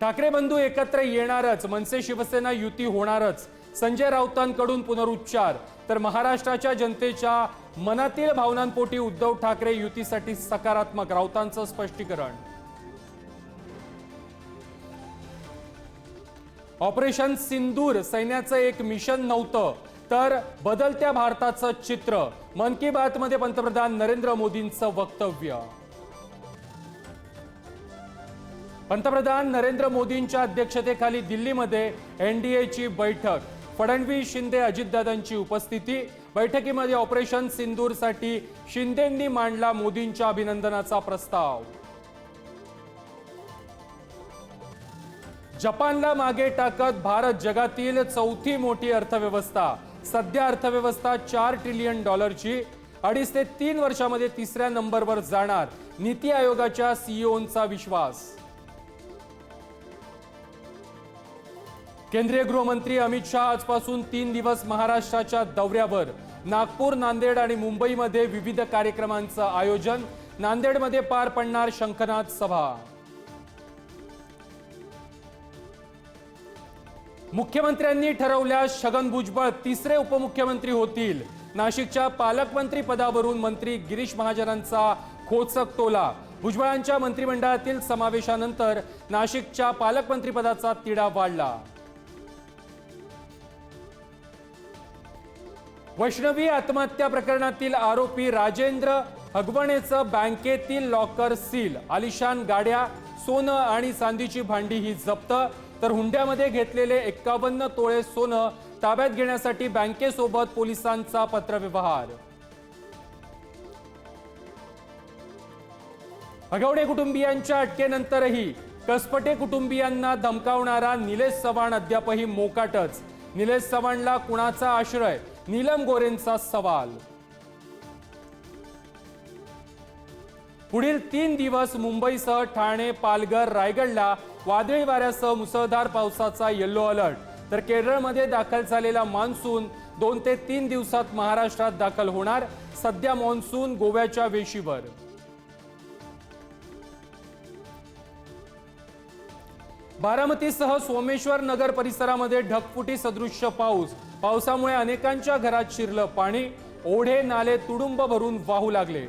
ठाकरे बंधू एकत्र येणारच मनसे शिवसेना युती होणारच संजय राऊतांकडून पुनरुच्चार तर महाराष्ट्राच्या जनतेच्या मनातील भावनांपोटी उद्धव ठाकरे युतीसाठी सकारात्मक राऊतांचं स्पष्टीकरण. ऑपरेशन सिंदूर सैन्याचं एक मिशन नव्हतं तर बदलत्या भारताचं चित्र. मन की बात मध्ये पंतप्रधान नरेंद्र मोदींचं वक्तव्य. पंतप्रधान नरेंद्र मोदींच्या अध्यक्षतेखाली दिल्लीमध्ये एन डी एची बैठक. फडणवीस शिंदे अजितदादांची उपस्थिती. बैठकीमध्ये ऑपरेशन सिंदूरसाठी शिंदेंनी मांडला मोदींच्या अभिनंदनाचा प्रस्ताव. जपानला मागे टाकत भारत जगातील चौथी मोठी अर्थव्यवस्था. सध्या अर्थव्यवस्था चार ट्रिलियन डॉलरची. अडीच ते तीन वर्षामध्ये तिसऱ्या नंबरवर जाणार नीती आयोगाच्या सीईओंचा विश्वास. केंद्रीय गृहमंत्री अमित शहा आजपासून तीन दिवस महाराष्ट्राच्या दौऱ्यावर. नागपूर नांदेड आणि मुंबईमध्ये विविध कार्यक्रमांचं आयोजन. नांदेडमध्ये पार पडणार शंखनाथ सभा. मुख्यमंत्र्यांनी ठरवल्यास छगन भुजबळ तिसरे उपमुख्यमंत्री होतील. नाशिकच्या पालकमंत्री पदावरून मंत्री गिरीश महाजनांचा खोचक टोला. भुजबळांच्या मंत्रिमंडळातील समावेशानंतर नाशिकच्या पालकमंत्रीपदाचा तिढा वाढला. वैष्णवी आत्महत्या प्रकरणातील आरोपी राजेंद्र हगवणेचं बँकेतील लॉकर सील. आलिशान गाड्या सोनं आणि चांदीची भांडी ही जप्त. तर हुंड्यामध्ये घेतलेले एक्कावन्न तोळे सोनं ताब्यात घेण्यासाठी बँकेसोबत पोलिसांचा पत्रव्यवहार. हगवडे कुटुंबियांच्या अटकेनंतरही कसपटे कुटुंबियांना धमकावणारा निलेश चव्हाण अद्यापही मोकाटच. निलेश चव्हाणला कुणाचा आश्रय? नीलम गोरेंचा सवाल. पुढील तीन दिवस मुंबईसह ठाणे पालघर रायगडला वादळी वाऱ्यासह मुसळधार पावसाचा येल्लो अलर्ट तर केरळमध्ये दाखल झालेला मान्सून दोन ते तीन दिवसात महाराष्ट्रात दाखल होणार. सध्या मान्सून गोव्याच्या वेशीवर. बारामतीसह सोमेश्वर नगर परिसरामध्ये ढगफुटी सदृश्य पाऊस. पावसामुळे अनेकांच्या घरात शिरलं पाणी. ओढे नाले तुडुंब भरून वाहू लागले.